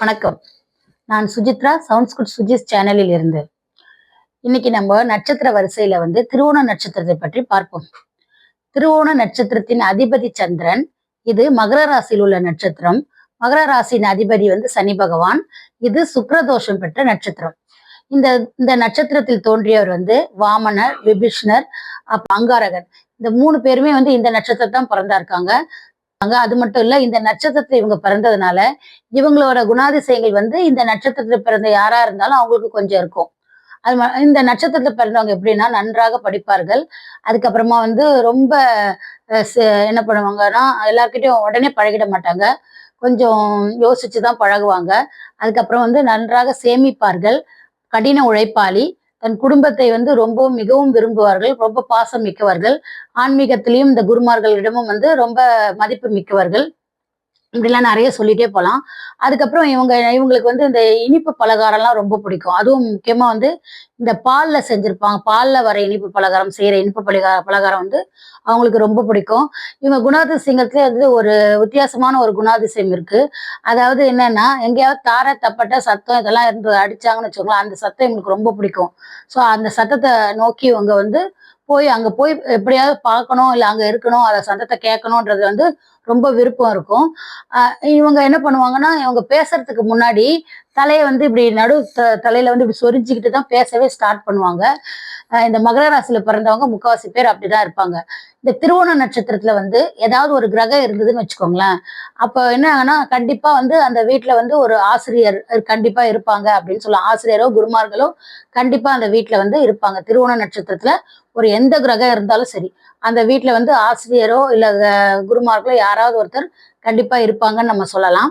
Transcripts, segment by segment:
வணக்கம். நான் Suchitra sounds good Suji's சேனலில் இருந்து. இன்னைக்கு நம்ம நட்சத்திர வரிசையில வந்து திருவோண நட்சத்திரத்தை பற்றி பார்ப்போம். திருவோண நட்சத்திரத்தின் அதிபதி சந்திரன் இது மகர ராசியில் உள்ள நட்சத்திரம். மகர ராசியின் அதிபதி வந்து சனி பகவான். இது சுக்கிரதோஷம் பெற்ற நட்சத்திரம். இந்த இந்த நட்சத்திரத்தில் தோன்றியவர் வந்து வாமனர் விபீஷ்ணர் அப்ப அங்காரகன் இந்த மூணு பேருமே வந்து இந்த நட்சத்திரம் பிறந்தா இருக்காங்க. அங்க அது மட்டும் இல்ல இந்த நட்சத்திரத்துல இவங்க பிறந்ததுனால இவங்களோட குணாதிசயங்கள் வந்து இந்த நட்சத்திரத்துல பிறந்த யாரா இருந்தாலும் அவங்களுக்கு கொஞ்சம் இருக்கும். அது இந்த நட்சத்திரத்துல பிறந்தவங்க எப்படின்னா நன்றாக படிப்பார்கள். அதுக்கப்புறமா வந்து ரொம்ப என்ன பண்ணுவாங்கன்னா எல்லாருக்கிட்டையும் உடனே பழகிட மாட்டாங்க. கொஞ்சம் யோசிச்சு தான் பழகுவாங்க. அதுக்கப்புறம் வந்து நன்றாக சேமிப்பார்கள். கடின உழைப்பாளி. தன் குடும்பத்தை வந்து ரொம்ப மிகவும் விரும்புவார்கள் ரொம்ப பாசம் மிக்கவர்கள். ஆன்மீகத்திலையும் இந்த குருமார்களிடமும் வந்து ரொம்ப மதிப்பு மிக்கவர்கள். இப்படிலாம் நிறைய சொல்லிட்டே போகலாம் அதுக்கப்புறம் இவங்க இவங்களுக்கு வந்து இந்த இனிப்பு பலகாரம்லாம் ரொம்ப பிடிக்கும். அதுவும் முக்கியமாக வந்து இந்த பாலில் செஞ்சுருப்பாங்க. பால்ல வர இனிப்பு பலகாரம் செய்கிற இனிப்பு பலகார பலகாரம் வந்து அவங்களுக்கு ரொம்ப பிடிக்கும். இவங்க குணாதிசயத்துல வந்து ஒரு வித்தியாசமான ஒரு குணாதிசயம் இருக்கு. அதாவது என்னென்னா எங்கேயாவது தார தப்பட்ட சத்தம் இதெல்லாம் இருந்து அடிச்சாங்கன்னு வச்சுக்கோங்களேன் அந்த சத்தம் இவங்களுக்கு ரொம்ப பிடிக்கும். ஸோ அந்த சத்தத்தை நோக்கி இவங்க வந்து போய் அங்கே போய் எப்படியாவது பார்க்கணும் இல்லை அங்கே இருக்கணும் அதை சத்தத்தை கேட்கணுன்றது வந்து ரொம்ப விருப்பம் இருக்கும். இவங்க என்ன பண்ணுவாங்கன்னா இவங்க பேசுறதுக்கு முன்னாடி தலையை வந்து இப்படி நடு த- தலையில வந்து இப்படி சொரிஞ்சுக்கிட்டு தான் பேசவே ஸ்டார்ட் பண்ணுவாங்க. இந்த மகர ராசியில பிறந்தவங்க முக்காவாசி பேர் அப்படிதான் இருப்பாங்க. இந்த திருவோண நட்சத்திரத்துல வந்து ஏதாவது ஒரு கிரகம் இருந்ததுன்னு வச்சுக்கோங்களேன். அப்போ என்ன ஆகுனா கண்டிப்பா வந்து அந்த வீட்டுல வந்து ஒரு ஆசிரியர் கண்டிப்பா இருப்பாங்க அப்படின்னு சொல்லலாம் ஆசிரியரோ குருமார்களோ கண்டிப்பா அந்த வீட்டுல வந்து இருப்பாங்க. திருவோண நட்சத்திரத்துல ஒரு எந்த கிரகம் இருந்தாலும் சரி. அந்த வீட்ல வந்து ஆசிரியரோ இல்ல குருமார்களோ யாராவது ஒருத்தர் கண்டிப்பா இருப்பாங்கன்னு நம்ம சொல்லலாம்.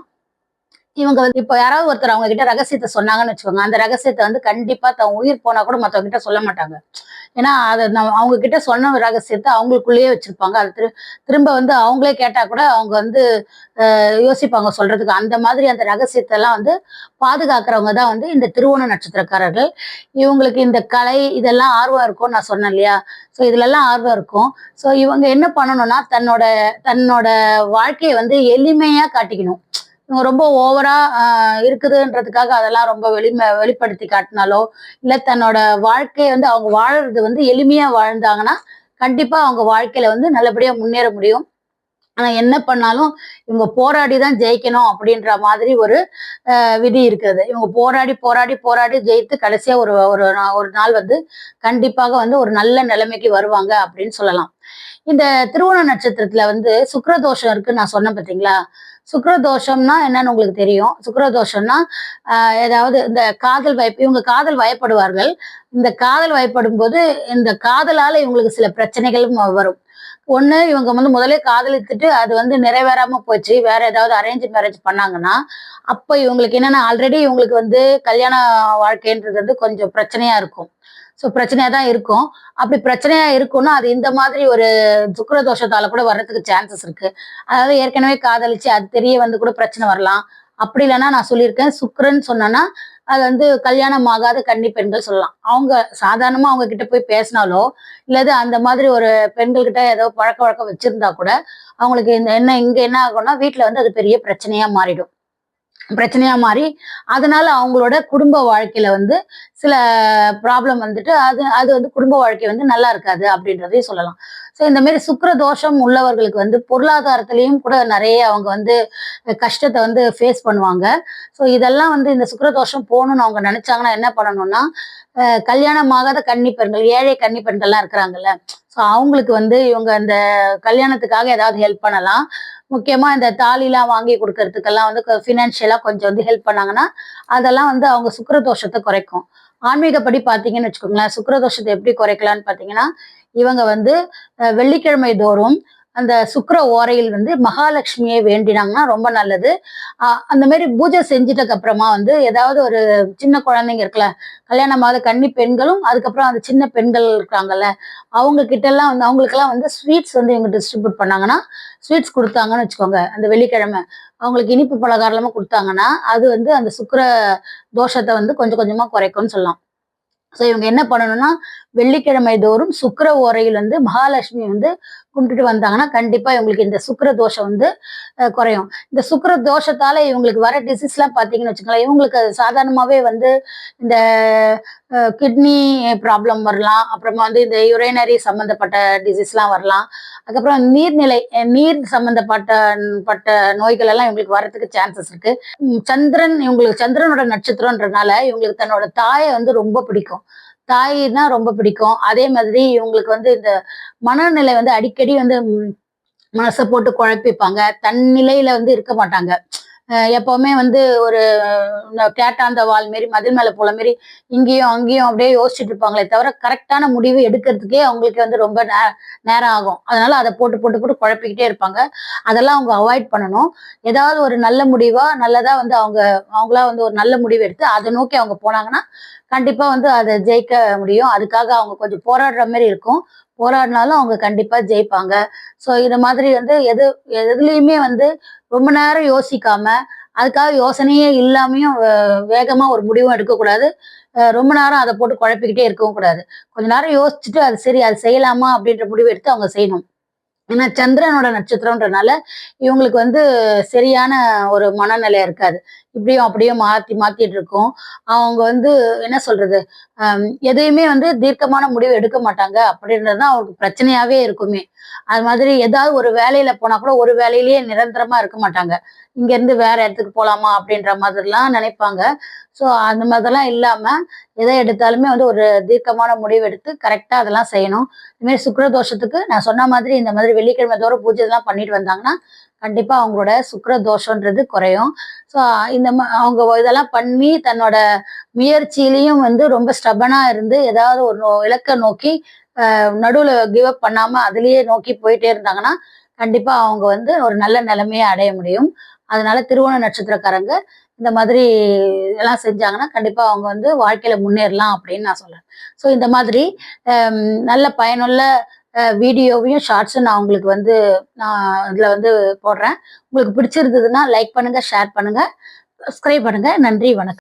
இவங்க வந்து இப்போ யாராவது ஒருத்தர் அவங்க கிட்ட ரகசியத்தை சொன்னாங்கன்னு வச்சுக்கோங்க. அந்த ரகசியத்தை வந்து கண்டிப்பா தன் உயிர் போனா கூட மற்றவங்க கிட்ட சொல்ல மாட்டாங்க. ஏன்னா அதை நம்ம அவங்க கிட்ட சொன்ன ரகசியத்தை அவங்களுக்குள்ளேயே வச்சிருப்பாங்க. அது திரு திரும்ப வந்து அவங்களே கேட்டா கூட அவங்க வந்து யோசிப்பாங்க சொல்றதுக்கு. அந்த மாதிரி அந்த ரகசியத்தை எல்லாம் வந்து பாதுகாக்கிறவங்க தான் வந்து இந்த திருவோண நட்சத்திரக்காரர்கள். இவங்களுக்கு இந்த கலை இதெல்லாம் ஆர்வம் இருக்கும் நான் சொன்னேன் இல்லையா? ஸோ இதுலெல்லாம் ஆர்வம் இருக்கும். ஸோ இவங்க என்ன பண்ணணும்னா தன்னோட தன்னோட வாழ்க்கையை வந்து எளிமையா காட்டிக்கணும். இவங்க ரொம்ப ஓவரா இருக்குதுன்றதுக்காக அதெல்லாம் ரொம்ப வெளிம வெளிப்படுத்தி காட்டினாலோ இல்லை தன்னோட வாழ்க்கையை வந்து அவங்க வாழறது வந்து எளிமையா வாழ்ந்தாங்கன்னா கண்டிப்பா அவங்க வாழ்க்கையில வந்து நல்லபடியா முன்னேற முடியும். ஆனா என்ன பண்ணாலும் இவங்க போராடி தான் ஜெயிக்கணும் அப்படின்ற மாதிரி ஒரு விதி இருக்குது இவங்க போராடி போராடி போராடி ஜெயித்து கடைசியா ஒரு ஒரு ஒரு நாள் வந்து கண்டிப்பாக வந்து ஒரு நல்ல நிலைமைக்கு வருவாங்க அப்படின்னு சொல்லலாம். இந்த திருவோண நட்சத்திரத்துல வந்து சுக்கரதோஷம் இருக்குன்னு நான் சொன்னேன் பார்த்தீங்களா சுக்கரதோஷம்னா என்னன்னு உங்களுக்கு தெரியும். சுக்கரதோஷம்னா ஆஹ் ஏதாவது இந்த காதல் வயப்பு இவங்க காதல் வயப்படுவார்கள். இந்த காதல் வயப்படும் போது இந்த காதலால இவங்களுக்கு சில பிரச்சனைகளும் வரும். ஒண்ணு இவங்க வந்து முதலே காதலித்துட்டு அது வந்து நிறைவேறாம போச்சு. வேற ஏதாவது அரேஞ்ச் மேரேஜ் பண்ணாங்கன்னா அப்போ இவங்களுக்கு என்னன்னா ஆல்ரெடி இவங்களுக்கு வந்து கல்யாண வாழ்க்கைன்றது வந்து கொஞ்சம் பிரச்சனையா இருக்கும். ஸோ பிரச்சனையா தான் இருக்கும். அப்படி பிரச்சனையா இருக்கும்னா அது இந்த மாதிரி ஒரு சுக்கிர தோஷத்தால கூட வர்றதுக்கு சான்சஸ் இருக்கு. அதாவது ஏற்கனவே காதலிச்சு அது தெரிய வந்து கூட பிரச்சனை வரலாம். அப்படி இல்லைன்னா நான் சொல்லியிருக்கேன் சுக்கிரன் சொன்னேன்னா அது வந்து கல்யாணம் ஆகாத கன்னி பெண்கள் சொல்லலாம். அவங்க சாதாரணமா அவங்க கிட்ட போய் பேசினாலோ இல்லது அந்த மாதிரி ஒரு பெண்கள் கிட்ட ஏதோ பழக்க வழக்கம் வச்சிருந்தா கூட அவங்களுக்கு இந்த என்ன இங்க என்ன ஆகும்னா வீட்டுல வந்து அது பெரிய பிரச்சனையா மாறிடும். பிரச்சனையா மாறி அதனால அவங்களோட குடும்ப வாழ்க்கையில வந்து சில ப்ராப்ளம் வந்துட்டு அது அது வந்து குடும்ப வாழ்க்கை வந்து நல்லா இருக்காது அப்படின்றதையும் சொல்லலாம். ஸோ இந்த மாதிரி சுக்கர தோஷம் உள்ளவர்களுக்கு வந்து பொருளாதாரத்திலையும் கூட நிறைய அவங்க வந்து கஷ்டத்தை வந்து ஃபேஸ் பண்ணுவாங்க. ஸோ இதெல்லாம் வந்து இந்த சுக்கிர தோஷம் போகணும்னு அவங்க நினைச்சாங்கன்னா என்ன பண்ணணும்னா அஹ் கல்யாணம் ஆகாத கன்னி பெண்கள் ஏழை கன்னி பெண்கள்லாம் இருக்கிறாங்கல்ல ஸோ அவங்களுக்கு வந்து இவங்க அந்த கல்யாணத்துக்காக ஏதாவது ஹெல்ப் பண்ணலாம். முக்கியமாக இந்த தாலிலாம் வாங்கி கொடுக்கறதுக்கெல்லாம் வந்து ஃபினான்ஷியலாக கொஞ்சம் வந்து ஹெல்ப் பண்ணாங்கன்னா அதெல்லாம் வந்து அவங்க சுக்கிர தோஷத்தை குறைக்கும். ஆன்மீகப்படி பார்த்தீங்கன்னு வச்சுக்கோங்களேன் சுக்கிர தோஷத்தை எப்படி குறைக்கலான்னு பார்த்தீங்கன்னா இவங்க வந்து வெள்ளிக்கிழமை தோறும் அந்த சுக்கர ஓரையில் வந்து மகாலட்சுமியை வேண்டினாங்கன்னா ரொம்ப நல்லது. அந்த மாதிரி பூஜை செஞ்சுட்டக்கு அப்புறமா வந்து ஏதாவது ஒரு சின்ன குழந்தைங்க இருக்குல்ல கல்யாணமாத கன்னி பெண்களும் அதுக்கப்புறம் அந்த சின்ன பெண்கள் இருக்காங்கல்ல அவங்க கிட்ட எல்லாம் வந்து அவங்களுக்கெல்லாம் வந்து ஸ்வீட்ஸ் வந்து இவங்க டிஸ்ட்ரிபியூட் பண்ணாங்கன்னா ஸ்வீட்ஸ் கொடுத்தாங்கன்னு வச்சுக்கோங்க அந்த வெள்ளிக்கிழமை. அவங்களுக்கு இனிப்பு பலகாரமாக கொடுத்தாங்கன்னா அது வந்து அந்த சுக்கர தோஷத்தை வந்து கொஞ்சம் கொஞ்சமா குறைக்கும்னு சொல்லலாம். ஸோ இவங்க என்ன பண்ணணும்னா வெள்ளிக்கிழமை தோறும் சுக்கர ஓரையில் வந்து மகாலட்சுமி வந்து கும்பிட்டுட்டு வந்தாங்கன்னா கண்டிப்பா இவங்களுக்கு இந்த சுக்கிர தோஷம் வந்து குறையும். இந்த சுக்கிர தோஷத்தால இவங்களுக்கு வர டிசீஸ்லாம் பார்த்தீங்கன்னு வச்சுக்கோங்களேன் இவங்களுக்கு சாதாரணமாகவே சாதாரணமாவே வந்து இந்த கிட்னி ப்ராப்ளம் வரலாம். அப்புறமா வந்து இந்த யுரைனரி சம்மந்தப்பட்ட டிசீஸ்லாம் வரலாம். அதுக்கப்புறம் நீர்நிலை நீர் சம்மந்தப்பட்ட பட்ட நோய்கள் எல்லாம் இவங்களுக்கு வரத்துக்கு சான்சஸ் இருக்கு. சந்திரன் இவங்களுக்கு சந்திரனோட நட்சத்திரம்ன்றனால இவங்களுக்கு தன்னோட தாயை வந்து ரொம்ப பிடிக்கும். தாய்னா ரொம்ப பிடிக்கும். அதே மாதிரி இவங்களுக்கு வந்து இந்த மனநிலை வந்து அடிக்கடி வந்து மனசை போட்டு குழப்பிப்பாங்க. தன் நிலையில வந்து இருக்க மாட்டாங்க. எப்பவுமே வந்து ஒரு கேட்டாந்த வால் மாரி மதில் மேல போல மாரி இங்கேயும் அங்கேயும் அப்படியே யோசிச்சுட்டு இருப்பாங்களே தவிர கரெக்டான முடிவு எடுக்கிறதுக்கே அவங்களுக்கு வந்து ரொம்ப நே- நேரம் ஆகும். அதனால அதை போட்டு போட்டு போட்டு குழப்பிக்கிட்டே இருப்பாங்க. அதெல்லாம் அவங்க அவாய்ட் பண்ணணும். ஏதாவது ஒரு நல்ல முடிவா நல்லதா வந்து அவங்க அவங்களா வந்து ஒரு நல்ல முடிவு எடுத்து அதை நோக்கி அவங்க போனாங்கன்னா கண்டிப்பா வந்து அதை ஜெயிக்க முடியும். அதுக்காக அவங்க கொஞ்சம் போராடுற மாதிரி இருக்கும். போராடினாலும் அவங்க கண்டிப்பா ஜெயிப்பாங்க. ஸோ இது மாதிரி வந்து எது எதுலேயுமே வந்து ரொம்ப நேரம் யோசிக்காம அதுக்காக யோசனையே இல்லாமையும் வே- ஒரு முடிவும் எடுக்கக்கூடாது. ரொம்ப நேரம் அதை போட்டு குழப்பிக்கிட்டே இருக்கவும் கூடாது. கொஞ்ச நேரம் யோசிச்சுட்டு அது சரி அது செய்யலாமா அப்படின்ற முடிவு எடுத்து அவங்க செய்யணும். ஏன்னா சந்திரனோட நட்சத்திரம்ன்றனால இவங்களுக்கு வந்து சரியான ஒரு மனநிலை இருக்காது. இப்படியும் அப்படியும் மாத்தி மாத்திட்டு இருக்கும் அவங்க வந்து என்ன சொல்றது? எதையுமே வந்து தீர்க்கமான முடிவு எடுக்க மாட்டாங்க. அப்படின்றது தான் அவங்களுக்கு பிரச்சனையாவே இருக்குமே. அது மாதிரி ஏதாவது ஒரு வேலையில போனா கூட ஒரு வேலையிலேயே நிரந்தரமா இருக்க மாட்டாங்க. இங்க இருந்து வேற இடத்துக்கு போலாமா அப்படின்ற மாதிரிலாம் நினைப்பாங்க. ஸோ அந்த மாதிரிலாம் இல்லாம எதை எடுத்தாலுமே வந்து ஒரு தீர்க்கமான முடிவு எடுத்து கரெக்டா அதெல்லாம் செய்யணும். இதுமாரி சுக்கர சுக்கிர தோஷத்துக்கு நான் சொன்ன மாதிரி இந்த மாதிரி வெள்ளிக்கிழமை தோறும் பூஜை எல்லாம் பண்ணிட்டு வந்தாங்கன்னா கண்டிப்பாக அவங்களோட சுக்கிர தோஷன்றது குறையும். ஸோ இந்த மா- அவங்க இதெல்லாம் பண்ணி தன்னோட முயற்சியிலையும் வந்து ரொம்ப ஸ்டபனாக இருந்து ஏதாவது ஒரு நோ- இலக்கை நோக்கி நடுவில் கிவ் அப் பண்ணாமல் அதுலேயே நோக்கி போயிட்டே இருந்தாங்கன்னா கண்டிப்பாக அவங்க வந்து ஒரு நல்ல நிலைமையை அடைய முடியும். அதனால திருவோண நட்சத்திரக்காரங்க இந்த மாதிரி எல்லாம் செஞ்சாங்கன்னா கண்டிப்பாக அவங்க வந்து வாழ்க்கையில் முன்னேறலாம் அப்படின்னு நான் சொல்கிறேன் ஸோ இந்த மாதிரி நல்ல பயனுள்ள வீடியோவையும் ஷார்ட்ஸும் நான் உங்களுக்கு வந்து நான் இதில் வந்து போடுறேன். உங்களுக்கு பிடிச்சிருந்ததுன்னா லைக் பண்ணுங்க ஷேர் பண்ணுங்கள் சப்ஸ்கிரைப் பண்ணுங்க. நன்றி வணக்கம்.